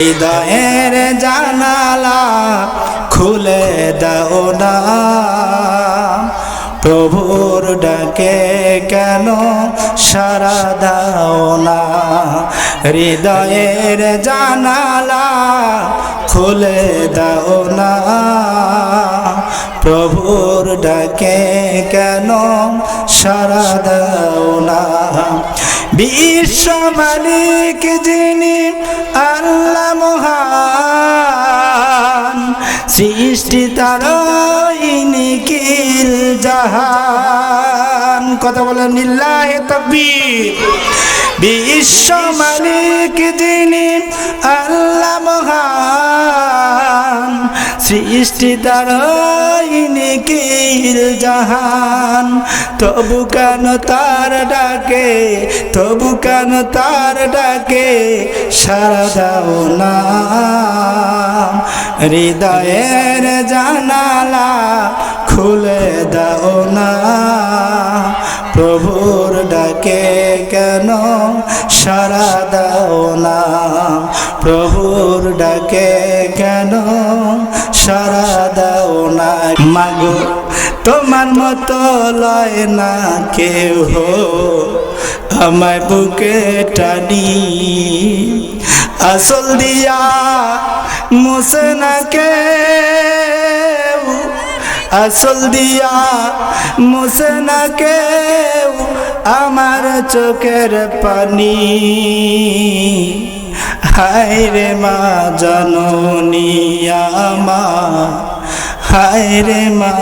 হৃদয়ের জানালা খুলে দাও না। প্রভুর ডাকে কেন সারা দাও না? হৃদয়ের জানালা খুলে দাও না। প্রভুর ডাকে কেন সারা দাও না? বিশ্ব মালিক যিনি আল্লাহ সৃষ্টি তার নিখিল জাহান। কথা বলে নিল্লাহে তকবীর। বিশ্ব মালিক যিনি আল্লাহ মহান। সৃষ্টি তার নিখিল জাহান। তবু কেন তার ডাকে, তবু কেন তার ডাকে সারা দাও না। হৃদয়ের জানালা খুলে দাও না। প্রভুর ডাকে কেন সারা সারা দাও না মাগো। তোমার মতো লয় না কেউ আমায় বুকে টানি। আসল দিয়া মুসে না কেউ। আসল দিয়া মুসে না কেউ আমার চোখের পানি। হায় রে মা জননিয়া মা হায় রে মা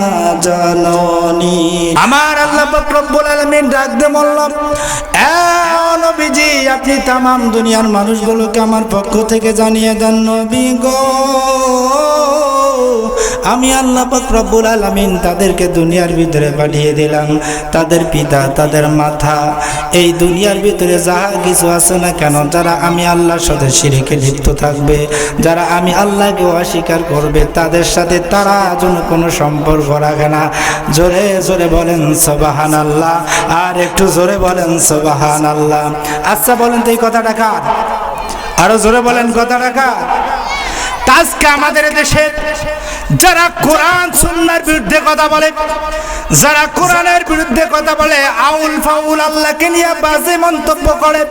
জননী। আমার আল্লাহ রব্বুল আলামিন ডাক দে বললাম নবীজি, আপনি তামাম দুনিয়ার মানুষগুলোকে আমার পক্ষ থেকে জানিয়ে দেন, নবী গো। আমি আল্লাহ রব্বুল আলামিন তাদেরকে দুনিয়ার ভিতরে পাঠিয়ে দিলাম। তাদের পিতা, তাদের মাথা, এই দুনিয়ার ভিতরে যাহা কিছু আছে না কেন, যারা আমি আল্লাহর সাথে শিরিকে লিপ্ত থাকবে, যারা আমি আল্লাহকে অস্বীকার করবে, তাদের সাথে তারা যেন কোনো সম্পর্ক রাখে না। জোরে জোরে বলেন সবাহান আল্লাহ আর একটু জোরে বলেন সবাহান আল্লাহ আচ্ছা বলেন তো এই কথাটা কার? আরও জোরে বলেন, কথাটা কার? আজকে আমাদের দেশে যারা কোরআন, সুন্নার বিরুদ্ধে কথা বলে, যারা কোরআনের বিরুদ্ধে কথা বলে, আউল ফাউল আল্লাহকে নিয়ে বাজে মন্তব্য করে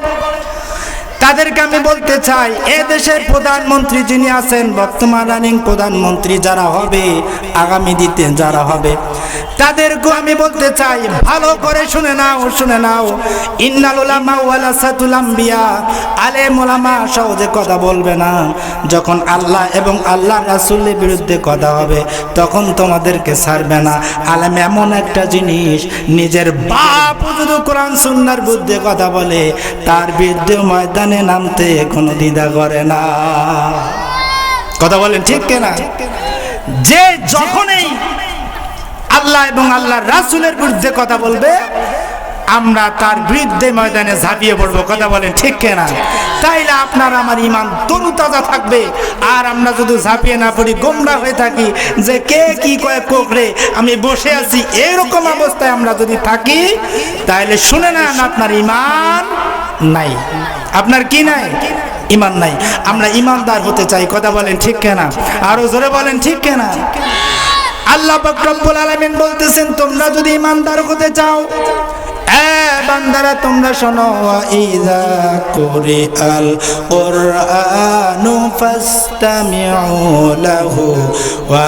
তাদেরকে আমি বলতে চাই, এ দেশের প্রধানমন্ত্রী যিনি আছেন, বর্তমান রানিং প্রধানমন্ত্রী যারা হবে, আগামী দিতে যারা হবে তাদেরকে আমি বলতে চাই, ভালো করে শুনে নাও শুনে নাও। ইন্নাল উলামা ওয়ালা সাতুল আম্বিয়া, আলেম ওলামা সহজে কথা বলবে না। যখন আল্লাহ এবং আল্লাহ রাসূলের বিরুদ্ধে কথা হবে, তখন তোমাদেরকে ছাড়বে না। আলেম এমন একটা জিনিস, নিজের বাপ যদি কোরআন সুন্নার বিরুদ্ধে কথা বলে, তার বিরুদ্ধে ময়দানে নামতে কোনো দ্বিধা করে না। কথা বলেন। ঠিক কেনা? যে যখনই আল্লাহ এবং আল্লাহর রাসূলের বিরুদ্ধে কথা বলবে আমরা তার বিরুদ্ধে ময়দানে ঝাঁপিয়ে পড়ব। কথা বলেন ঠিক কেনা? তাইলে আপনার আমার ইমান তরুতাজা থাকবে। আর আমরা যদি ঝাঁপিয়ে না পড়ি গোমরা হয়ে থাকি যে কে কি কয়ে কোকরে আমি বসে আছি এরকম অবস্থায় আমরা যদি থাকি তাহলে শুনে নেন আপনার ইমান নাই। আপনার কি নাই? ইমান নাই। আমরা ইমানদার হতে চাই, কথা বলেন ঠিক কেনা? আরও জোরে বলেন ঠিক কেনা? আল্লাহ রব্বুল আলামিন বলতেছেন, তোমরা যদি ইমানদার হতে চাও তোমরা শোনো কুরি আল ওয়া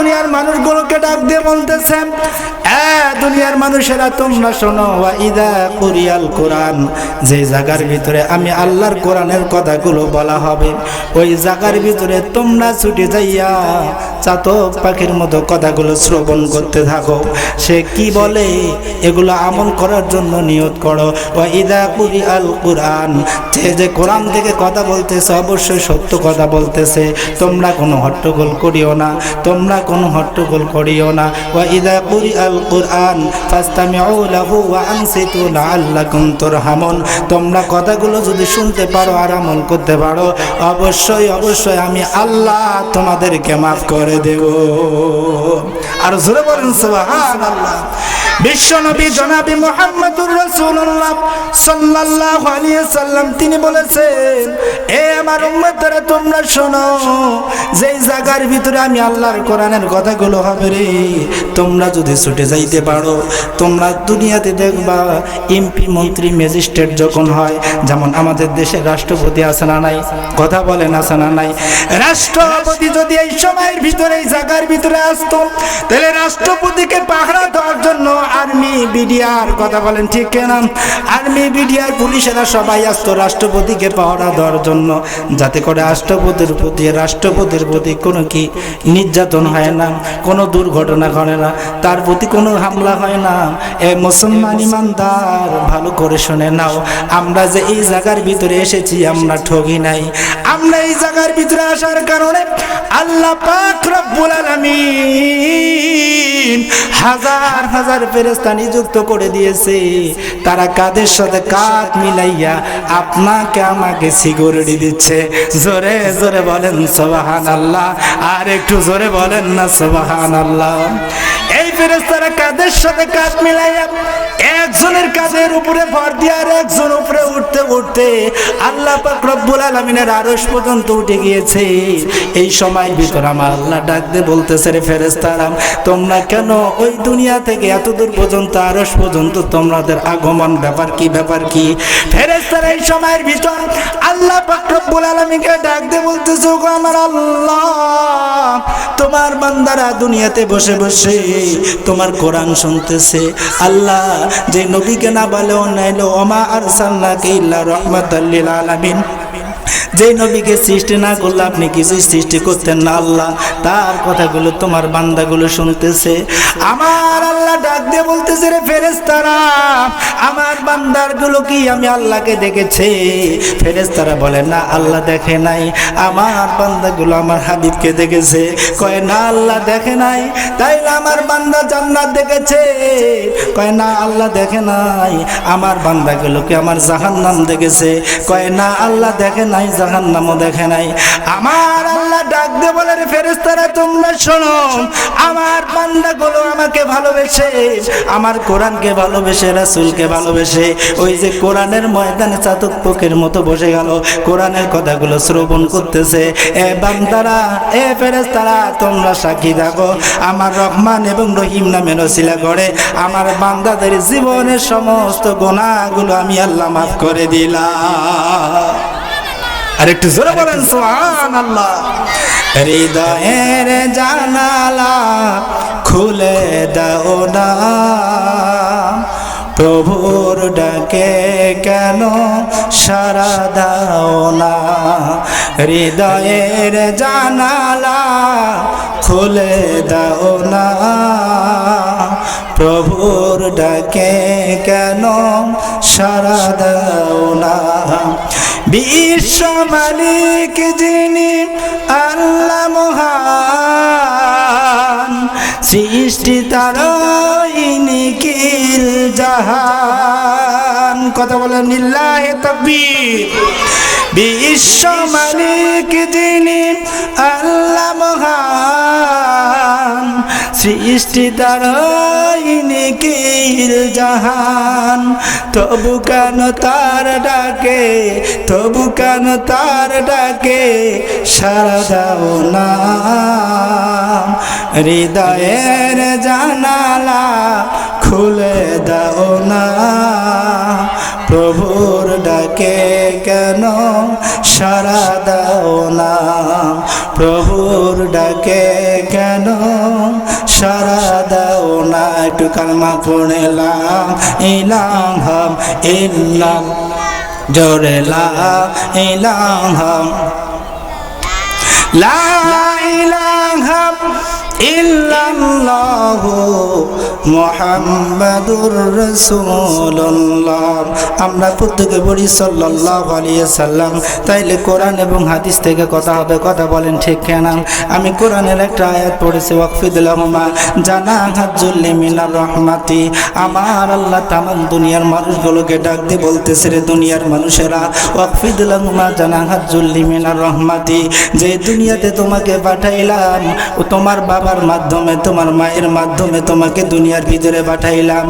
দুনিয়ার মানুষগুলোকে ডাক দিয়ে বলতেছেন দুনিয়ার মানুষেরা, তোমরা শোনো ইদা কুরিয়াল কোরআন, যে জায়গার ভিতরে আমি আল্লাহর কোরআনের কথাগুলো বলা হবে, ওই জায়গার ভিতরে তোমরা ছুটে যাইয়া চাতক পাখির মতো কথাগুলো শ্রবণ করতে থাকো। সে কি বলে? এগুলো আমল করার জন্য নিয়ত করো। ওয়া ইদা কুরিয়াল কোরআন, যে যে কোরআন থেকে কথা বলতেছে, অবশ্যই সত্য কথা বলতেছে। তোমরা কোনো হট্টগোল করিও না। তোমরা কোনো হট্টগোল করিও না। কুরি আল কুরআন ফাস্তামিউ লাহু ওয়া আনসিতু লাআল্লাকুম তুরহামুন। তোমরা কথাগুলো যদি শুনতে পারো আর আমল করতে পারো, অবশ্যই অবশ্যই আমি আল্লাহ তোমাদেরকে মাফ করে দেব। আর জোরে বলেন, সুবহানাল্লাহ। জনাবি মোহাম্মদুর সাল্লাল্লাহু আলাইহি সাল্লাম তিনি বলেছেন, এ আমার উম্মতরা, তোমরা শোনো, যেই জায়গার ভিতরে আমি আল্লাহর কোরআনের কথাগুলো হবে রে। তোমরা যদি ছুটে যাইতে পারো, তোমরা দুনিয়াতে দেখবা এমপি, মন্ত্রী, ম্যাজিস্ট্রেট যখন হয়, যেমন আমাদের দেশের রাষ্ট্রপতি আছে না নাই? কথা বলেন আছে না নাই? রাষ্ট্রপতি যদি এই সময়ের ভিতরে এই জায়গার ভিতরে আসতো, তাহলে রাষ্ট্রপতিকে পাহারা দেওয়ার জন্য আর্মি, বিডিআর, কথা বলেন ঠিক কেনা? আর্মি, বিডিআর, পুলিশেরা সবাই আসতো রাষ্ট্রপতিকে পাহারা দেওয়ার জন্য। যাতে করে রাষ্ট্রপতির প্রতি রাষ্ট্রপতির প্রতি কোনো কি নির্যাতন হয় না, কোনো দুর্ঘটনা ঘটে না, তার প্রতি কোনো হামলা হয় না। এ মুসলমান ইমানদার, ভালো করে শুনে নাও, আমরা যে এই জায়গার ভিতরে এসেছি, আমরা ঠগি নাই। আমরা এই জায়গার ভিতরে আসার কারণে আল্লাহ পাক রব্বুল আলামিন হাজার হাজার ফেরেশতা নিযুক্ত করে দিয়েছে। তারা কাদের সাথে কাঁধ মিলাইয়া আপনাকে আমাকে সিকিউরিটি দিচ্ছে? জোরে জোরে বলেন সোবাহান আল্লাহ আর একটু জোরে বলেন না আল্লাহ এই ফেরেশতারা কাদের সাথে মিলাইয়া একজনের উপরে ভর দিয়ে আর একজন উপরে উঠতে উঠতে আল্লাহ পাক রব্বুল আলামিনের পর্যন্ত উঠে গিয়েছে। এই সময় ভিতর আমার আল্লাহ ডাক দিয়ে বলতেছে, রে ফেরেশতারা, তোমরা কেন ওই দুনিয়া থেকে এত দূর পর্যন্ত, আরশ পর্যন্ত তোমাদের আগমন ব্যাপার কি ব্যাপার কি? ফেরেশতারা, এই সময়ের ভিতর আল্লাহ রব্বুল আলামিনকে ডাক দিয়ে বলতেছে আমার আল্লাহ, তোমার বান্দারা দুনিয়াতে বসে বসে তোমার কোরআন শুনতেছে। আল্লাহ, যে নবীকে না বলে অন্যায় ওমা আর সাল্লাহ ইল্লা রহমাতাল্লিল আলামিন। যে নবীকে সৃষ্টি না করলে আপনি কিছুই সৃষ্টি করতেন না আল্লাহ। তার কথাগুলো তোমার বান্দাগুলো শুনতেছে। আমার আল্লাহ ডাক দিয়ে বলতেছে, রে ফেরেস্তারা আমার বান্দারগুলো কি আমি আল্লাহকে দেখেছে? ফেরেস্তারা বলে, না, আল্লাহ দেখে নাই। আমার বান্দাগুলো আমার হাবিবকে দেখেছে। কয়, না, আল্লাহ দেখে নাই। তাইলে আমার বান্দা জান্নাত দেখেছে। কয়, না, আল্লাহ দেখে নাই। আমার বান্দাগুলোকে আমার জাহান্নাম দেখেছে? কয়, না, আল্লাহ দেখে নাই জাহান্নামও দেখে নাই। আমার আল্লাহ ডাক দে বলে, রে ফেরেস্তারা তোমরা শোনো, আমার বান্দাগুলো আমাকে ভালোবেসে, আমার কোরআনকে ভালোবেসে, রাসূলকে ভালোবেসে, ওই যে কোরআনের ময়দানে চাতক পোকের মতো বসে গেল, কোরআনের কথাগুলো শ্রবণ করতেছে। এ বান্দারা, এ ফেরেস্তারা তোমরা সাক্ষী থাকো, আমার রহমান এবং রহিম নামে রসিলা করে আমার বান্দাদের জীবনের সমস্ত গোনাগুলো আমি আল্লাহ মাফ করে দিলাম। আর একটু জোরে বলেন সোহান আল্লাহ হৃদয়ের জানালা খুলে দাও না। প্রভুর ডাকে কেন সারা দাও না? হৃদয়ের জানালা খুলে দাও না। প্রভুর ডাকে কেন সারা বিশ্ব মালিক যিনি আল্লাহ মহান সৃষ্টি তার জাহান কথা বলেন নিল্লাহে তকবীর। বিশ্ব মালিক যিনি আল্লাহ মহান, সৃষ্টি তার নিখিল জাহান। তবু কেন তার ডাকে, তবু কেন তার ডাকে সারা দাও না। হৃদয়ের জানালা খুলে দাও না। প্রভুর ডাকে কেন সারা দাও না প্রভুর ডাকে কেন সারা দাও না? একটু কালমা পড়েলাম ইলাম ইল্লাম জোরে লা ইলাম লা ইলাহা ইল্লাল্লাহু মোহাম্মদুর রসুল্লাহ আমরা প্রত্যেকে বলি সাল্লাহ আলিয়া সাল্লাম। তাইলে কোরআন এবং হাদিস থেকে কথা হবে, কথা বলেন ঠিক কেনা? আমি কোরআনের একটা আয়াত পড়েছি, ওয়াকফিদুল্লাহমা, জানা হাজুল্লি মিনার রহমাতি। আমার আল্লাহ তামাম দুনিয়ার মানুষগুলোকে ডাক দিয়ে বলতেছে রে দুনিয়ার মানুষেরা, ওয়াকফিদুল্লাহমা, জানা হাজুল্লি মিনার রহমাতি। যে দুনিয়াতে তোমাকে পাঠাইলাম তোমার বাবার মাধ্যমে, তোমার মায়ের মাধ্যমে তোমাকে দুনিয়ার ভিতরে পাঠাইলাম।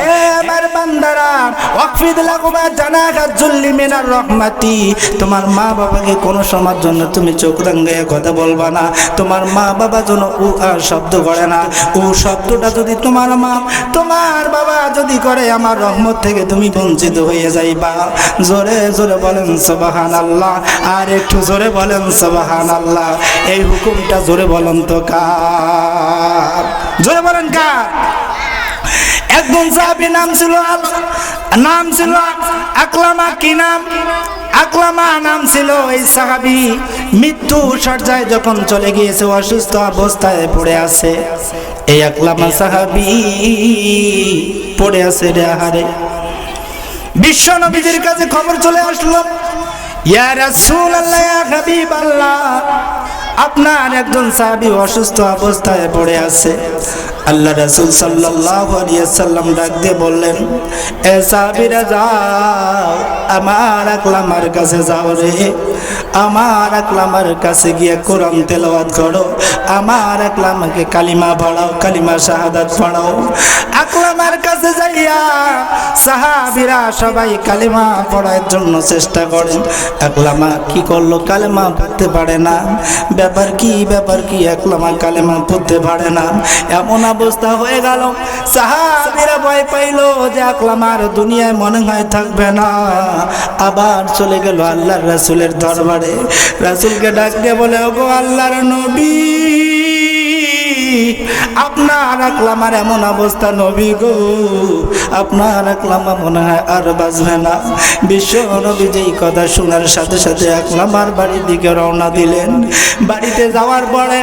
এ আমার বান্দারা, ওয়াকফিদ লাগুমা জানা হাজুল্লি মিনার রহমাতি। তোমার মা বাবাকে কোনো সময়ের জন্য তুমি চোখ রাঙ্গাইয়া কথা বলবা না। তোমার মা বাবা যেন উ আর শব্দ করে না। ও শব্দটা যদি তোমার মা, তোমার বাবা যদি করে, আমার রহমত থেকে তুমি বঞ্চিত হয়ে যাইবা। জোরে জোরে বলেন সবাহান আল্লাহ আর একটু জোরে বলেন সবাহান আল্লাহ এই হুকুমটা জোরে বলেন তো কার? জোরে বলেন কার? একজন সাহাবি নাম ছিল নাম ছিল আকলামা কি নাম? আকলামা নাম ছিল এই সাহাবি। মৃত্যু সজ্জায় যখন চলে গিয়েছে, অসুস্থ অবস্থায় পড়ে আছে। এই আকলামা সাহাবি পড়ে আছে রে আহারে। বিশ্ব নবীদের কাছে খবর চলে আসলো, ইয়া রাসূলুল্লাহ, ইয়া হাবিবাল্লাহ আপনার একজন সাহাবী অসুস্থ অবস্থায় পড়ে আছে। আল্লাহ রাসূল সাল্লাম ডাক দিয়ে বললেন, এ সাহাবীরা যাও, আমার আকলামার কাছে যাও রে। আমার আকলামার কাছে গিয়ে কোরআন তেলাওয়াত করো। আমার আকলামাকে কালিমা পড়াও, কালিমা শাহাদাত পড়াও। আকলামার কাছে যাইয়া সাহাবীরা সবাই কালিমা পড়ার জন্য চেষ্টা করেন। একলামা কি করল? কালিমা পড়তে পারে না। ব্যাপার কি ব্যাপার কি? একলামা কালেমা পড়তে পারে না। এমন অবস্থা হয়ে গেল। সাহাবীরা ভয় পাইল যে একলামার দুনিয়ায় মনে হয় থাকবে না। আবার চলে গেল আল্লাহর রাসূলের দরবারে। রাসূলকে ডাক দিয়ে বলে, ওগো আল্লাহর নবী! আপনার আকলামার এমন অবস্থা নবী গো। আপনার আকলামা মনে হয় আর বাজবে না। বিশ্ব নবী যেই কথা শোনার সাথে সাথে আকলামার বাড়ির দিকে রওনা দিলেন। বাড়িতে যাওয়ার পরে,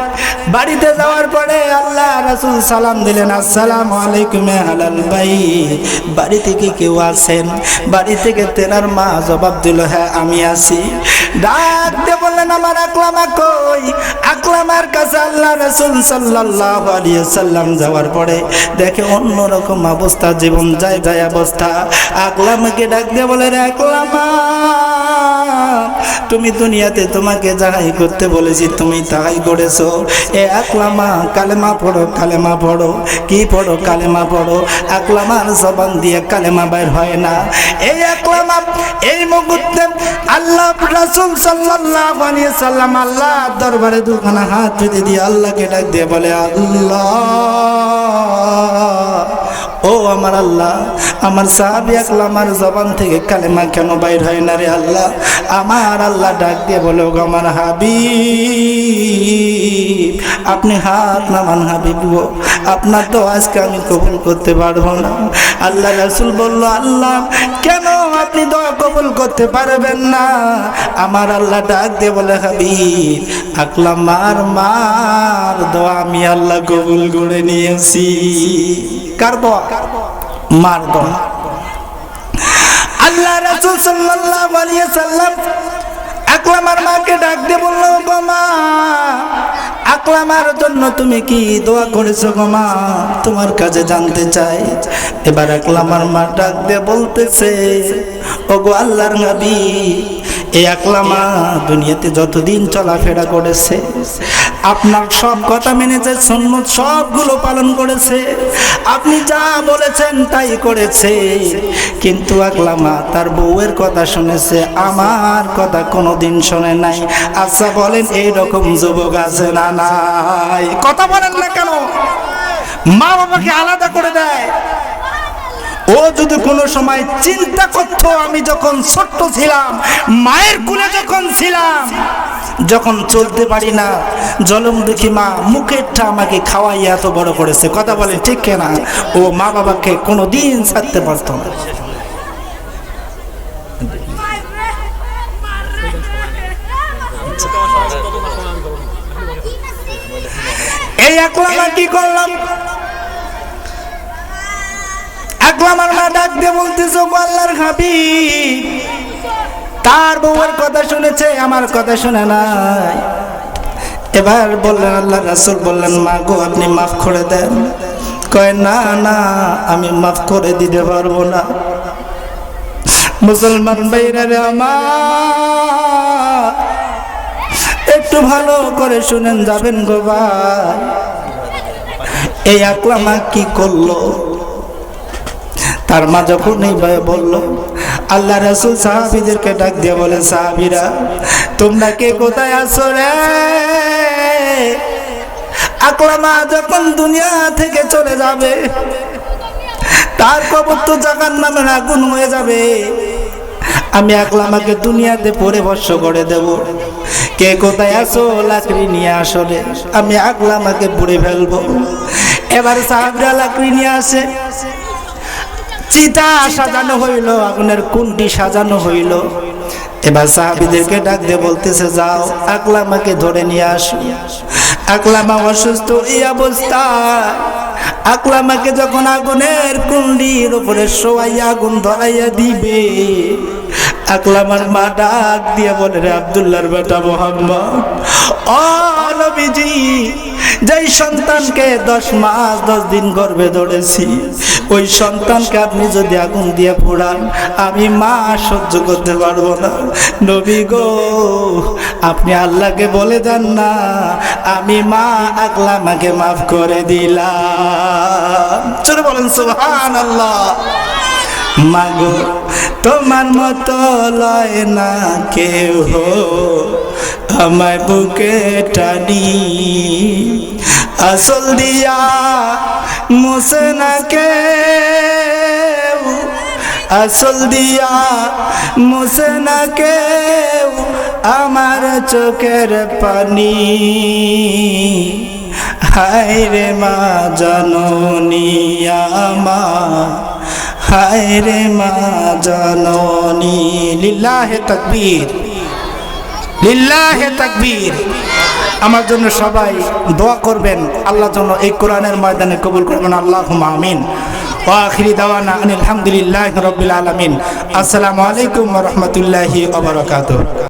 বাড়িতে যাওয়ার পরে আল্লাহ রাসূল সালাম দিলেন, আসসালামু আলাইকুম এ হালাল ভাই, বাড়ি থেকে কেউ আছেন বাড়ি থেকে তেনার মা জবাব দিল হ্যাঁ আমি আছি। ডাক দিয়ে বললেন, আমার আকলামা কই? আকলামার কাছে আল্লাহ রাসূল সাল্লাল্লাহু আলাইহি সাল্লাম যাওয়ার পরে দেখে অন্যরকম অবস্থা, জীবন যায় যায় অবস্থা। আকলামাকে ডাক দিয়ে বলে তুমি দুনিয়াতে তোমাকে যাহাই করতে বলেছি, তুমি তাই করেছ। এ আকলামা, কালেমা পড়ো কালেমা পড়ো। কি পড়ো, কালেমা পড়ো। আকলামার জবান দিয়ে কালেমা বাইর হয় না। এই আকলামা, এই মুহূর্তে আল্লাহ রাসূল আলাইহি সাল্লাম আল্লাহ দরবারে দুখানা হাত পেতে দিয়ে আল্লাহকে ডাক দিয়ে বলে আল্লাহ। ও আমার আল্লাহ, আমার সাহাবি আকলামার জবান থেকে কালেমা কেন বাইর হয় না রে আল্লাহ? আমার আল্লাহ ডাক দিয়ে বলে আমার হাবি আপনি হাত নামান হাবিব আপনার তো আজকে আমি কবুল করতে পারব না। আল্লাহ রাসূল বলল, আল্লাহ, কেন আপনি দোয়া কবুল করতে পারবেন না? আমার আল্লাহ ডাক দিয়ে বলে, হাবিব আকলামার মার দোয়া আমি আল্লাহ কবুল করে নিয়েছি। কার দোয়া? মার দোয়া আল্লাহ রাসূল সাল্লাল্লাহু আলাইহি সাল্লাম আকলামার মাকে ডাক দিয়ে বলল গো মা আকলামার জন্য তুমি কি দোয়া করেছ গো মা? তোমার কাছে জানতে চাই। এবার আকলামার মা ডাক দিয়ে বলতেছে ও গো আল্লাহর নবী এই আকলামা দুনিয়াতে যতদিন চলাফেরা করেছে, আপনার সব কথা মেনেছে সন্ন্যত সবগুলো পালন করেছে, আপনি যা বলেছেন তাই করেছে। কিন্তু আকলামা তার বউয়ের কথা শুনেছে, আমার কথা কোনোদিন শোনে নাই। আচ্ছা বলেন এই রকম যুবক আছে না নাই? কথা বলেন না কেন? মা বাবাকে আলাদা করে দেয়। ও যদি কোনো সময় চিন্তা করতো, আমি যখন ছোট্ট ছিলাম, মায়ের কুলে যখন ছিলাম, যখন চলতে পারি না জলম দেখি মা মুখেরটা আমাকে খাওয়াই এত বড় করেছে। কথা বলে ঠিক কেনা ও মা বাবাকে কোনো দিন ছাড়তে পারতো না। এই একলা কি করলাম? আকলামার মা ডাক দিয়ে বলতেছ আল্লাহর খাবি তার বউয়ের কথা শুনেছে, আমার কথা শুনে নাই। এবার বললেন আল্লাহ রাসুল বললেন, মা গো, আপনি মাফ করে দেন। কয়, না না, আমি মাফ করে দিতে পারব না। মুসলমান ভাইরা আমার, একটু ভালো করে শুনেন, যাবেন গো ভাই। এই আকলামা কি করল? তার মা যখন এইভাবে বলল, আল্লাহ রাসুল সাহাবিদেরকে ডাক দিয়ে বলে সাহাবিরা, তোমরা কে কোথায় আসো রে? আকলামা যখন দুনিয়া থেকে চলে যাবে, তার কবর তো জাগার নামে আগুন হয়ে যাবে। আমি আকলামাকে দুনিয়াতে পরে বর্ষ করে দেব। কে কোথায় আসো লাকড়ি নিয়ে আসলে আমি আকলামাকে পুড়ে ফেলব। এবার সাহাবিরা লাকড়ি নিয়ে আসে। চিতা সাজানো হইল, আগুনের কুন্ডি সাজানো হইল। এবার সাহাবিদেরকে ডাক দিয়ে বলতেছে, যাও, আকলামাকে ধরে নিয়ে আসো। আকলামা অসুস্থ এই অবস্থা। আকলামাকে যখন আগুনের কুন্ডির উপরে শোয়াই আগুন ধরাইয়া দিবে, আকলামার মা ডাক দিয়ে বলে, রে আবদুল্লাহর বেটা মোহাম্মদ, ও নবীজি যেই সন্তানকে দশ মাস, দশ দিন গর্ভে ধরেছি, ওই সন্তানকে আপনি যদি আগুন দিয়ে পোড়ান, আমি মা সহ্য করতে পারব না। নবী গো, আপনি আল্লাহকে বলে দেন না, আমি মা আগলা মাকে মাফ করে দিলাম। চলে বলেন সুহান আল্লাহ মাগো তোমার মতো লয় না কেউ। আমায় বুকে টানি। আসল দিয়া মুসে না কেউ। আসল দিয়া মুসে না কেউ আমার চোখের পানি। হায় রে মা জননী আমা। হায় রে মা জননী, লিল্লাহে তাকবীর। লিল্লাহে তাকবীর। আমার জন্য সবাই দোয়া করবেন। আল্লাহ জন্য এই কোরআনের ময়দানে কবুল করবেন। আল্লাহ আমিন। ওয়াখিরি দাওয়ানা আলহামদুলিল্লাহ রবিল আলমিন। আসসালামু আলাইকুম রহমতুল্লাহি ওবরাকাতুহ